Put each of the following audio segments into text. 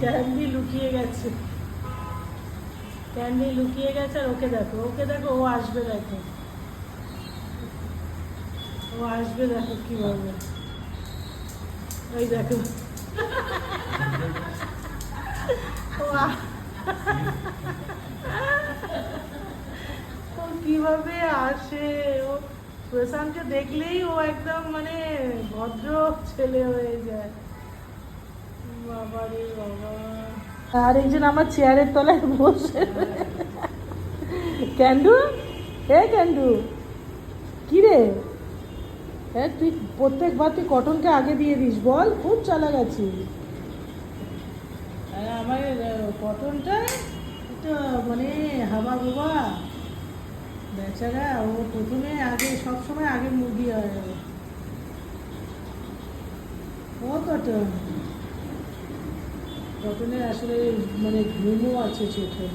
Candy লুকিয়ে গেছে। Candy লুকিয়ে গেছে আর ওকে দেখো ওকে দেখো, ও আসবে দেখো। ও আসবে দেখো কি বলবে। ওই দেখো। ও কীভাবে আসে? ও প্রশান্তকে দেখলেই ও একদম মানে ভদ্র ছেলে হয়ে যায়। আর একজন আমার চেয়ারের তলায় বসে ক্যান্ডু? হে ক্যান্ডু, কি রে? হ্যাঁ তুই প্রত্যেকবার তুই কটনকে আগে দিয়ে দিস, বল, খুব চালাক আছিস। আমার কটনটা একটা মানে হাবা বাবা বেচারা, ও প্রথমে আগে সবসময় আগে মুরগি হয়। ও কটন। কটনের আসলে মানে ঘুমও আছে চোখে।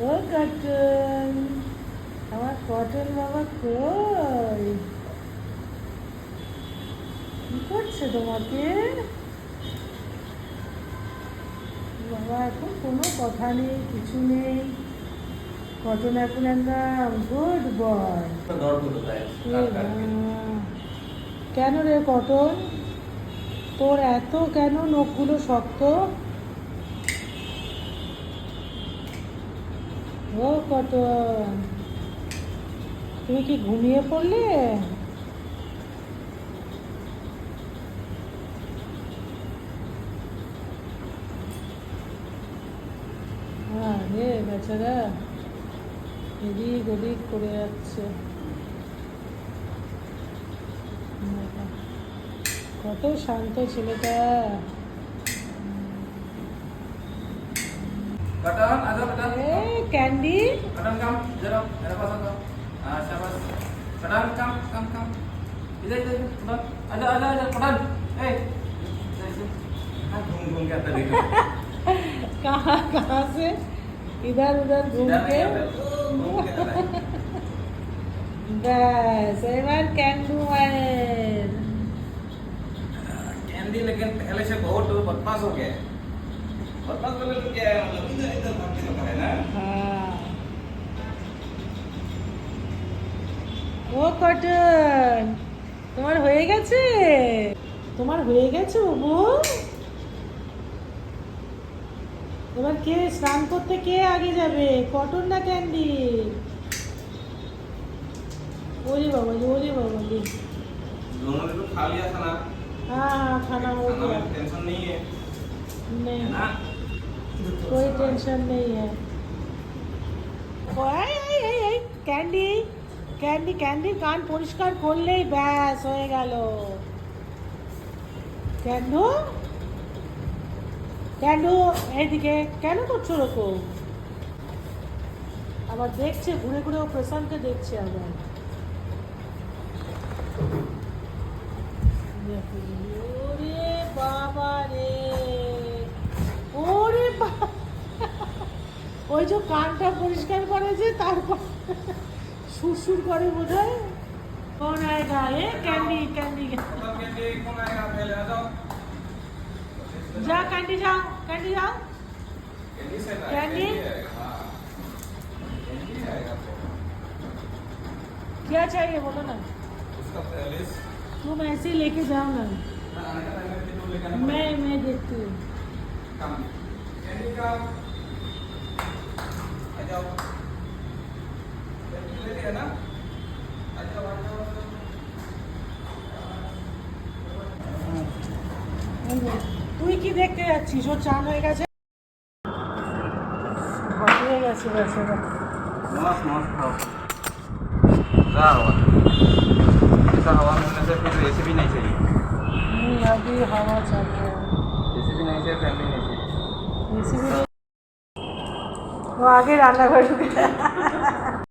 ও কটন আমার কটন বাবা কই? কি করছে তোমাকে? বাবা এখন কোনো কথা নেই কিছু নেই। কটন এখন একদম গুড বয় কেন রে কটন তোর এত কেন নখগুলো শক্ত? ও কত তুমি কি ঘুমিয়ে পড়লে? হ্যাঁ রে বেচারা, এদিক ওদিক করে যাচ্ছে। घूम के आता देखो कहाँ कहाँ से इधर उधर घूम इधर के नहीं आता, घूम के आता कैंडी लेकिन पहले से बहुत बदमाश हो गया है बदमाश बोले तो क्या है मतलब इधर इधर भागने लगा है ना हाँ ও কটন তোমার হয়ে গেছে তোমার হয়ে গেছে বাবু এবার কে স্নান করতে কে আগে যাবে কটন না ক্যান্ডি ওরে বাবা ওরে বাবা রে दोनों ने तो खा लिया खाना हाँ हाँ खाना हो खाना गया में टेंशन नहीं है नहीं है ना कोई टेंशन नहीं है এই, এই, এই, এই, ক্যান্ডি ক্যান্ডি ক্যান্ডি কান পরিষ্কার করলেই ব্যাস হয়ে গেল ক্যান্ডু ক্যান্ডু এইদিকে কেন করছো ওরকম আবার দেখছে ঘুরে ঘুরে ও প্রশান্তকে দেখছে আবার ওরে বাবা রে ওরে বাবা ওই যে কানটা পরিষ্কার করেছে তারপর সুরসুর করে বোধ হয় কোন আয়েগা এ ক্যান্ডি ক্যান্ডি मतलब कैंडी कौन आएगा पहले आ जाओ যা ক্যান্ডি যাও ক্যান্ডি যাও कैंडी से ना कैंडी? आएगा हाँ कैंडी आएगा तो क्या चाहिए बोलो ना उसका पहले तुम ऐसे ही लेके जाओ ना आने का टाइम है तो लेकर आना मैं मैं देखती हूँ काम कैंडी का आ जाओ कैंडी लेके है ना आ जाओ आ जाओ তুই কি দেখতে যাচ্ছিস ও চান হয়ে গেছে হয়ে গেছে বেচারা मस्त हमेशा हवा मिलने से फिर ए भी नहीं चाहिए। अभी हवा चाहिए ए भी नहीं चाहिए फैमिली नहीं चाहिए। ए भी वो आगे रान्नाघर